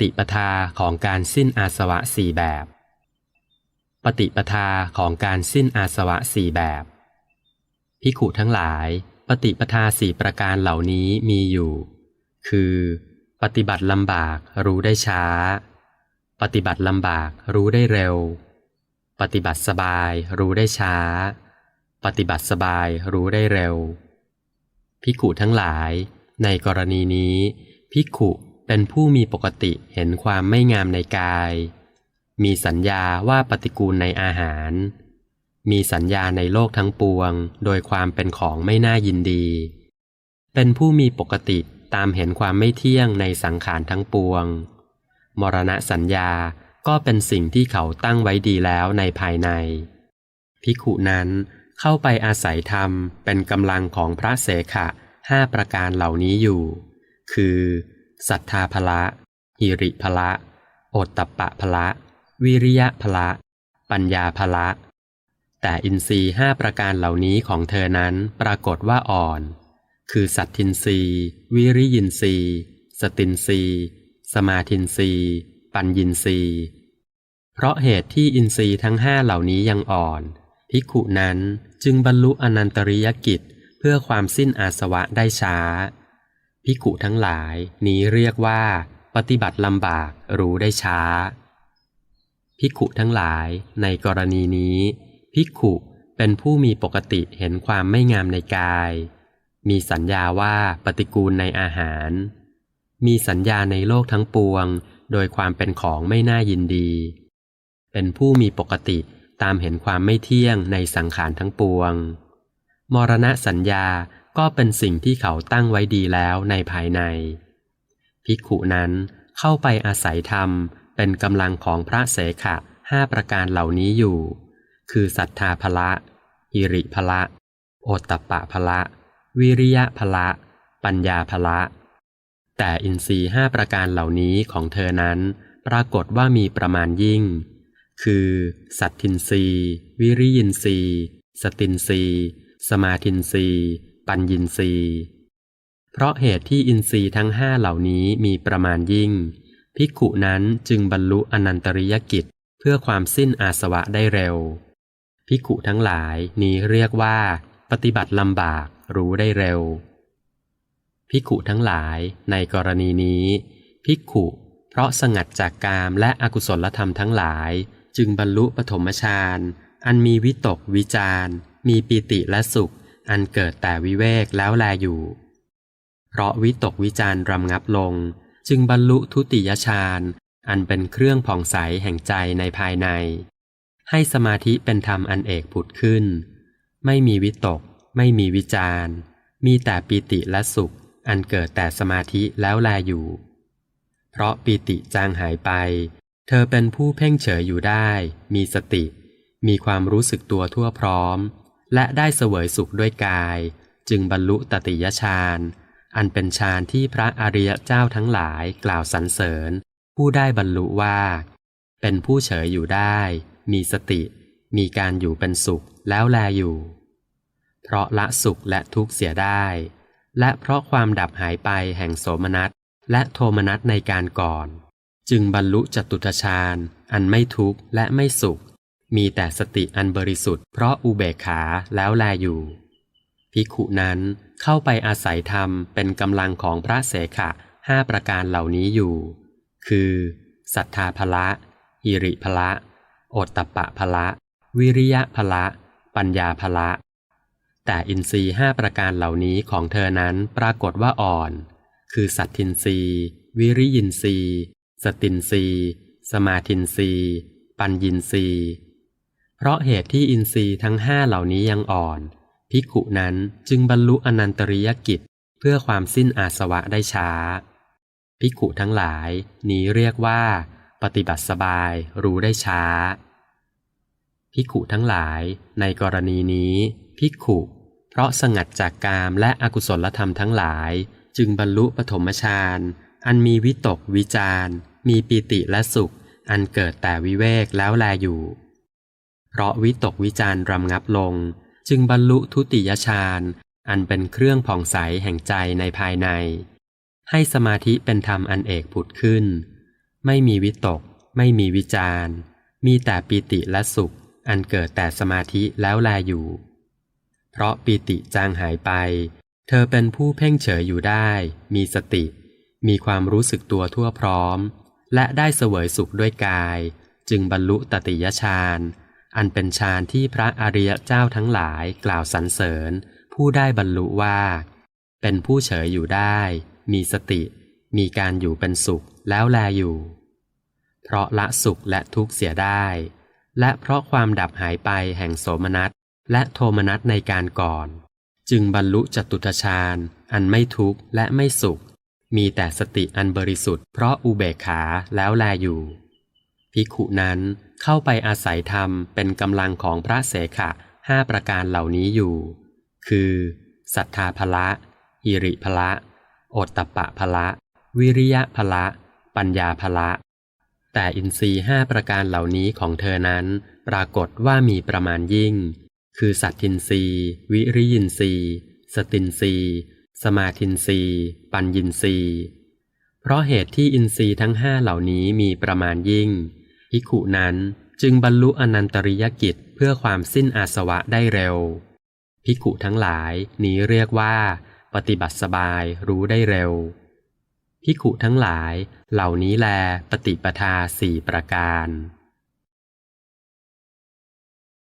ฏิปทาของการสิ้นอาสวะสี่แบบ ปฏิปทาของการสิ้นอาสวะสี่แบบพิขุทั้งหลาย ปฏิปทาสี่ประการเหล่านี้มีอยู่ คือ ปฏิบัติลำบากรู้ได้ช้า ปฏิบัติลำบากรู้ได้เร็ว ปฏิบัติสบายรู้ได้ช้า ปฏิบัติสบายรู้ได้เร็วพิขุทั้งหลาย ในกรณีนี้พิขุ เป็นผู้มีปกติเห็นความไม่งามในกาย มีสัญญาว่าปฏิกูลในอาหาร มีสัญญาในโลกทั้งปวง โดยความเป็นของไม่น่ายินดี เป็นผู้มีปกติตามเห็นความไม่เที่ยงในสังขารทั้งปวง มรณะสัญญาก็เป็นสิ่งที่เขาตั้งไว้ดีแล้วในภายใน พิขุนั้นเข้าไปอาศัยธรรมเป็นกำลังของพระเสขะห้าประการเหล่านี้อยู่ คือ ศรัทธาภละหิริภละโอตตปปะภละ วิริยะภละ ปัญญาภละ แต่อินทรีห้าประการเหล่านี้ของเธอนั้นปรากฏว่าอ่อน คือสัตทินทรีวิริยินทรีสตินทรีสมาทินทรีปัญญินทรีเพราะเหตุที่อินทรีย์ทั้งห้าเหล่านี้ยังอ่อน ภิกขุนั้นจึงบรรลุอนันตริยกิจเพื่อความสิ้นอาสวะได้ช้า ภิกขุทั้งหลายนี้เรียกว่า ปฏิบัติลำบากรู้ได้ช้าภิกขุทั้งหลายในกรณีนี้ภิกขุเป็นผู้มีปกติเห็นความไม่งามในกาย มีสัญญาว่าปฏิกูลในอาหาร มีสัญญาในโลกทั้งปวง โดยความเป็นของไม่น่ายินดี เป็นผู้มีปกติตามเห็นความไม่เที่ยงในสังขารทั้งปวง มรณะสัญญา ก็เป็นสิ่งที่เขาตั้งไว้ดีแล้วในภายใน ภิกขุนั้นเข้าไปอาศัยธรรมเป็นกำลังของพระเสขะห้าประการเหล่านี้อยู่ คือศรัทธาภละหิริภละ โอตตปะภละ วิริยะภละ ปัญญาภละ แต่อินทรีย์ห้าประการเหล่านี้ของเธอนั้น ปรากฏว่ามีประมาณยิ่ง คือสัตทินรีวิริยินรีสตินรีสมาทินรี ปัญญินทรีย์ เพราะเหตุที่อินทรีย์ทั้งห้าเหล่านี้มีประมาณยิ่ง ภิกขุนั้นจึงบรรลุอนันตริยกิจเพื่อความสิ้นอาสวะได้เร็ว ภิกขุทั้งหลายนี้เรียกว่า ปฏิบัติลำบากรู้ได้เร็ว ภิกขุทั้งหลายในกรณีนี้ ภิกขุเพราะสงัดจากกามและอกุศลธรรมทั้งหลาย จึงบรรลุปฐมฌานอันมีวิตกวิจารมีปีติและสุข อันเกิดแต่วิเวกแล้วแลอยู่ เพราะวิตกวิจารรำงับลง จึงบรรลุทุติยฌานอันเป็นเครื่องผ่องใสแห่งใจในภายใน ให้สมาธิเป็นธรรมอันเอกผุดขึ้น ไม่มีวิตก ไม่มีวิจารมีแต่ปีติและสุข อันเกิดแต่สมาธิแล้วแลอยู่ เพราะปีติจางหายไป เธอเป็นผู้เพ่งเฉยอยู่ได้ มีสติ มีความรู้สึกตัวทั่วพร้อม และได้เสวยสุขด้วยกาย จึงบรรลุตติยฌานอันเป็นฌานที่พระอริยเจ้าทั้งหลายกล่าวสรรเสริญ ผู้ได้บรรลุว่า เป็นผู้เฉยอยู่ได้ มีสติ มีการอยู่เป็นสุขแล้วแลอยู่ เพราะละสุขและทุกข์เสียได้ และเพราะความดับหายไปแห่งโสมนัสและโทมนัสในการก่อน จึงบรรลุจตุตฌานอันไม่ทุกข์และไม่สุข มีแต่สติอันบริสุทธิ์เพราะอุเบกขาแล้วแลอยู่ภิกขุนั้นเข้าไปอาศัยธรรมเป็นกำลังของพระเสขะห้าประการเหล่านี้อยู่ คือศรัทธาภละหิริภละโอตตปะภละ วิริยะภละ ปัญญาภละ แต่อินทรีย์ห้าประการเหล่านี้ของเธอนั้นปรากฏว่าอ่อน คือสัตทินรีวิริยินรีสตินรีสมาทินรีปัญญินรี เพราะเหตุที่อินทรีย์ทั้งห้าเหล่านี้ยังอ่อน ภิกขุนั้นจึงบรรลุอนันตริยกิจ เพื่อความสิ้นอาสวะได้ช้า ภิกขุทั้งหลายนี้เรียกว่า ปฏิบัติสบายรู้ได้ช้า ภิกขุทั้งหลายในกรณีนี้ ภิกขุ เพราะสงัดจากกามและอกุศลธรรมทั้งหลาย จึงบรรลุปฐมฌานอันมีวิตกวิจารมีปีติและสุข อันเกิดแต่วิเวกแล้วแลอยู่ เพราะวิตกวิจารรำงับลง จึงบรรลุทุติยฌานอันเป็นเครื่องผ่องใสแห่งใจในภายใน ให้สมาธิเป็นธรรมอันเอกผุดขึ้น ไม่มีวิตก ไม่มีวิจารณ์มีแต่ปีติและสุข อันเกิดแต่สมาธิแล้วแลอยู่ เพราะปีติจางหายไป เธอเป็นผู้เพ่งเฉยอยู่ได้ มีสติ มีความรู้สึกตัวทั่วพร้อม และได้เสวยสุขด้วยกาย จึงบรรลุตติยฌาน อันเป็นฌานที่พระอริยเจ้าทั้งหลายกล่าวสรรเสริญ ผู้ได้บรรลุว่า เป็นผู้เฉยอยู่ได้ มีสติ มีการอยู่เป็นสุขแล้วแลอยู่ เพราะละสุขและทุกข์เสียได้ และเพราะความดับหายไปแห่งโสมนัสและโทมนัสในการก่อน จึงบรรลุจตุตฌานอันไม่ทุกข์และไม่สุข มีแต่สติอันบริสุทธิ์เพราะอุเบกขาแล้วแลอยู่ ภิกขุนั้นเข้าไปอาศัยธรรมเป็นกำลังของพระเสขะห้าประการเหล่านี้อยู่ คือศรัทธาภละหิริภละโอตตปะภละ วิริยะภละ ปัญญาภละ แต่อินทรีห้าประการเหล่านี้ของเธอนั้น ปรากฏว่ามีประมาณยิ่ง คือสัตทินรีวิริยินทรีสตินรีสมาทินรีปัญญินทรีเพราะเหตุที่อินทรีย์ทั้งห้าเหล่านี้มีประมาณยิ่ง ภิกขุนั้นจึงบรรลุอนันตริยกิจเพื่อความสิ้นอาสวะได้เร็ว ภิกขุทั้งหลายนี้เรียกว่า ปฏิบัติสบายรู้ได้เร็ว ภิกขุทั้งหลายเหล่านี้แลปฏิปทาสี่ประการ